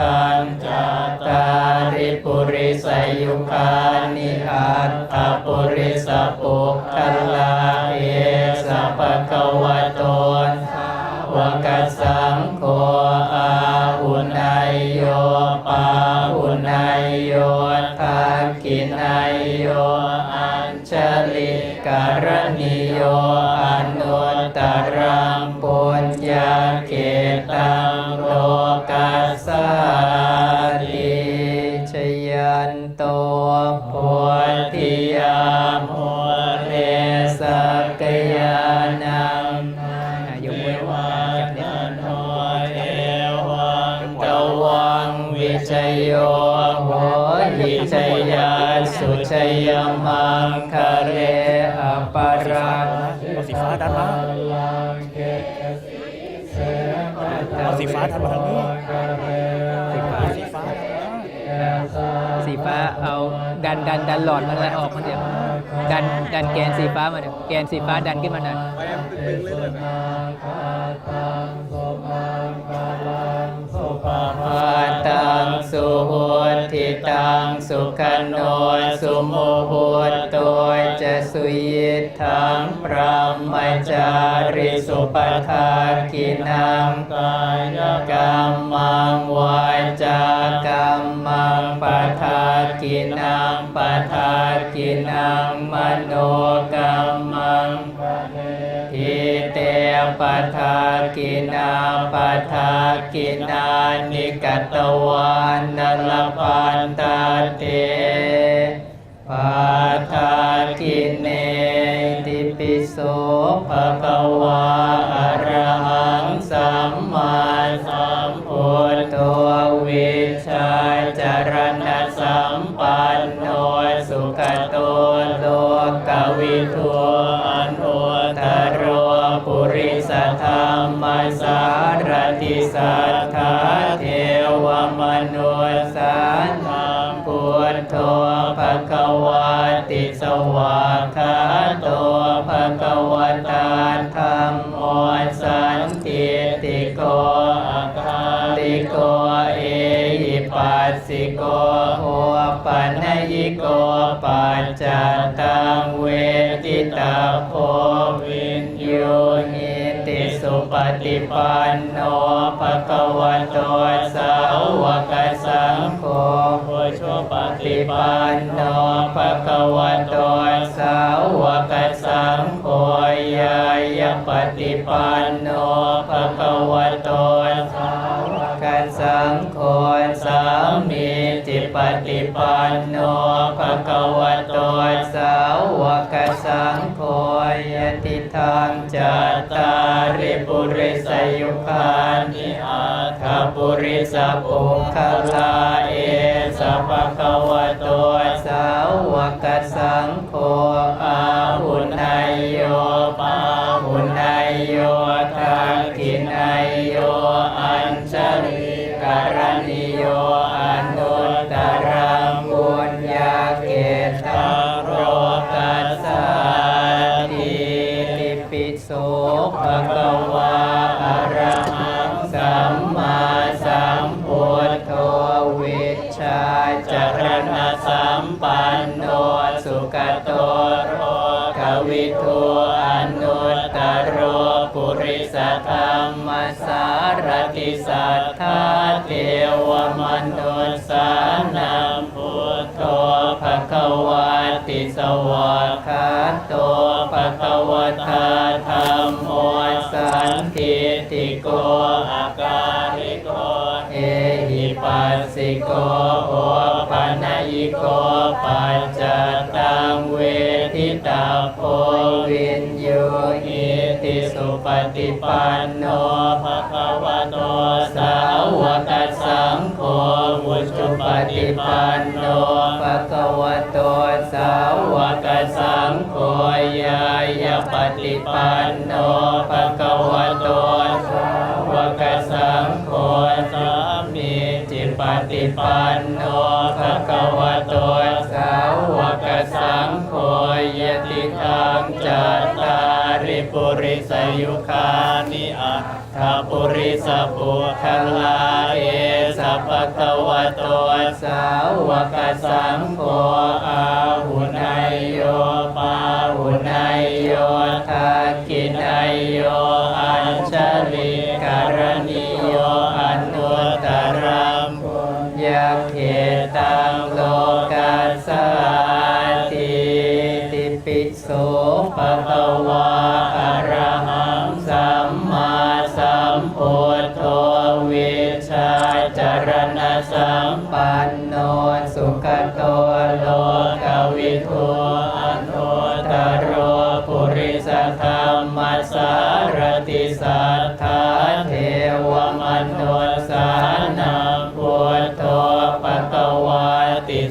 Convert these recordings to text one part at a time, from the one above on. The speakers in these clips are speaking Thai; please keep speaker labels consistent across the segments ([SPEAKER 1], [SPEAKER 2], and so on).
[SPEAKER 1] ติทานจัตตาริปุริสยุคานิอัตถปุริสปุคคลาเอสัพพะวะโตสาวกสังโฆอาหุนายโยปาหุนายโยทากินายโยอัญชลิการณิโย โตโพธิยามโหเรสักยานัง
[SPEAKER 2] ยกมือ
[SPEAKER 1] วา
[SPEAKER 2] จับเนี่ย
[SPEAKER 1] นโนเอวังตวังวิจโยโหหิจยาสุชยมังคะเรอปารัง
[SPEAKER 2] สีฟ้าดันมาเอาสีฟ้าดันมาทางนี้สีฟ้าสีฟ้าสีฟ้า เอาดันดันดันหลอดมันอะไรออกมันเดี๋ยวดันดันแกนสีฟ้ามาเดี๋ยวแกนสีฟ้าดันขึ้นมาหน่อย
[SPEAKER 1] ปะพาตังสุโหติตังสุขโนสุโมโหตัวจะสุยิทังพระมจาริสุปทากินังกายกรรมังวาจากรรม ปทากินังปทากินังมโนกรรมังทิเตปทากินาปทากินานิกัตวานนลปันตาเตปทากินเนติปิโสภะคะวาอะระ โธภะคะวาติสวากขาโตภะคะวตาธรรมโมสันติติโกอาคาลิโกเอหิปัสสิโกโอปัญญิโกปัจจตังเวทิตาโพวินโยหิติสุปฏิปันโนภะคะวะโตสาวก ปันโนภะคะวะโตสาวกสังโฆยายปฏิปันโนภะคะวะโต สังโฆสามีจิปฏิปันโนภะคะวะโตสาวกสังโฆยติทางจัตตาริปุริสยุคานิอาคาปุริสปุคลาเอสัพพะคะวะโตสาวกสังโฆ ติสัทธาเทวมนุสสานังพุทโธภะคะวาติสวากขาโตภะคะวะทาธรรมโมสันทิติโกอาการิโกเอหิปัสสิโกโอปัญญิโกปัจจตังเวทิตาโพวิ นโยหิติสุปฏิปันโนภะคะวะโตสาวกสังโฆชุปฏิปันโนภะคะวะโตสาวกสังโฆยายาปฏิปันโนภะคะวะโตสาวกสังโฆสามีจิปฏิปันโน ยุคานิอัตถปุริสปุคลาเอสัพพะคะวะโตสาวกสังโฆอา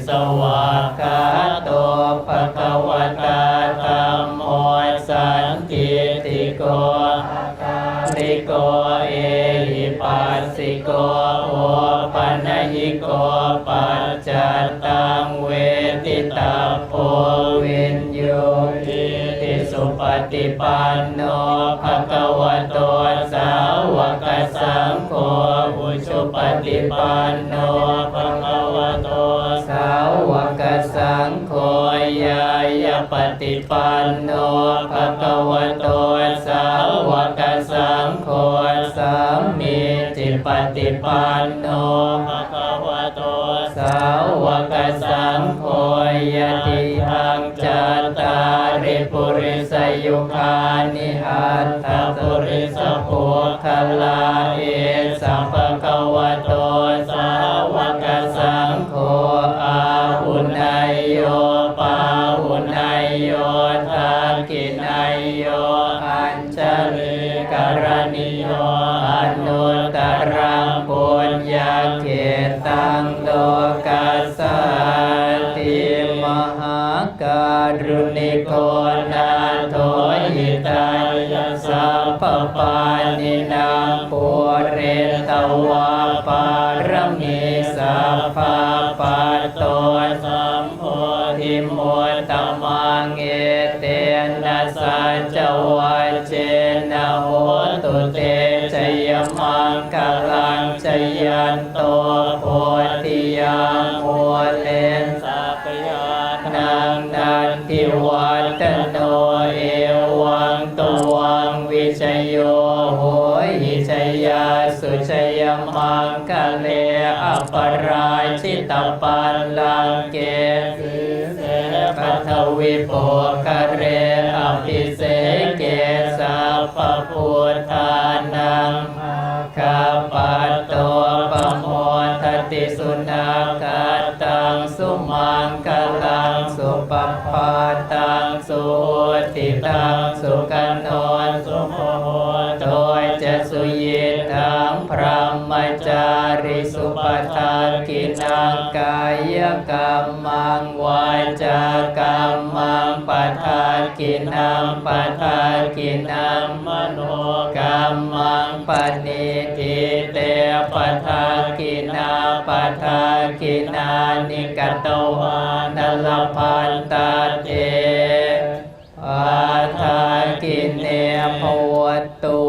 [SPEAKER 1] สวากขาโตปะคะวะตาธัมโมสันติติโกลิโกเอหิปัสสิโกโอปัญญิโกปัจจตังเวทิตาโพวินโยติติสุปฏิปันโนภะคะวะโตสาวกสังโฆอุชุปฏิปันโนภะคะวะโต ยายาปฏิปันโนภะคะวะโตสาวกสังโฆสามีจิปฏิปันโนภะคะวะโตสาวกสังโฆยติทังจัตตาริปุริสยุคานิอัตถปุริสปุคลาเอสัพพะคะวะโต โยทักขินายโยอัญชลิกรณิโยอนุตรังปุญญาเขตังโลกัสสติมหาการุณิโกนาโทหิตายสัพปานินางปุเรตวา ยันโตโพธิยังมัวเลนสัพยานังนันทิวัตโนเอวังตวังวิชโยโหหิชยาสุชยมังคะเลอปราชิตปันลังเกสิเสปัทวิโปคเรอภิเส รมจาริสุปทานกินังกายกรรมังวาจากรรมังปทานกินังปทานกินังมโนกรรมังปณิทิเตปทานกินาปทานกินานิกตวานลพันตาเตอาทากินเนภวตุ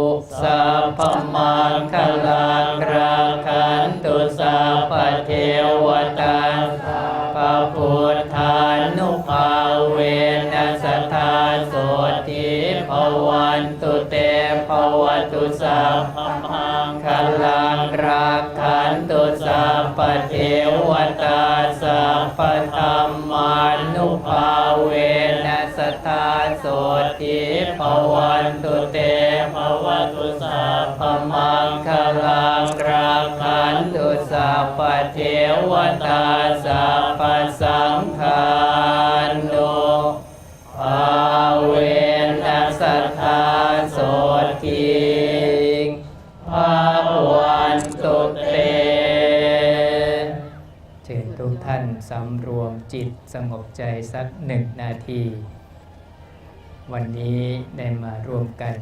[SPEAKER 1] สัพพมังคลังรา ภวตุสัพพมังคลังราคันตุสัพพเทวตาสัพพธรรมานุภาเวนัสทธาโสติภวันตุเตภวตุสัพพมังคลังราคันตุสัพพเทวตาสัพ สงบใจสักหนึ่งนาที วันนี้ได้มาร่วมกัน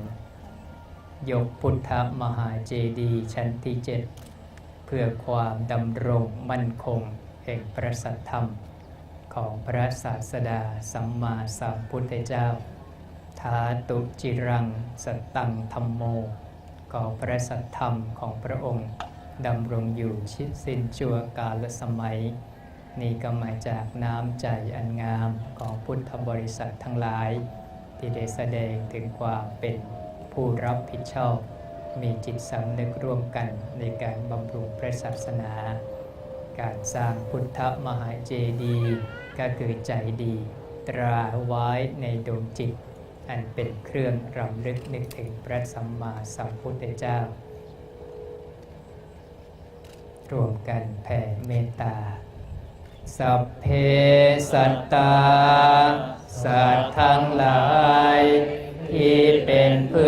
[SPEAKER 1] ยกพุทธมหาเจดีย์ชั้นที่เจ็ดเพื่อความดำรงมั่นคงแห่งพระสัทธรรม ของพระศาสดาสัมมาสัมพุทธเจ้า ทาตุจิรังสตังธรรมโม ของพระสัทธรรมของพระองค์ดำรงอยู่ชิดสิ้นชั่วกาลสมัย นี่ก็มาจากน้ำใจอันงามของพุทธบริษัททั้งหลาย ที่ได้แสดงถึงความเป็นผู้รับผิดชอบ มีจิตสำนึกร่วมกันในการบำรุงพระศาสนา การสร้างพุทธมหาเจดีย์ก็คือใจดี ตราไว้ในดวงจิต อันเป็นเครื่องรำลึกนึกถึงพระสัมมาสัมพุทธเจ้ารวมกันแผ่เมตตา สัพเพสัตตาสัตว์ทั้งหลาย ที่เป็นเพื่อน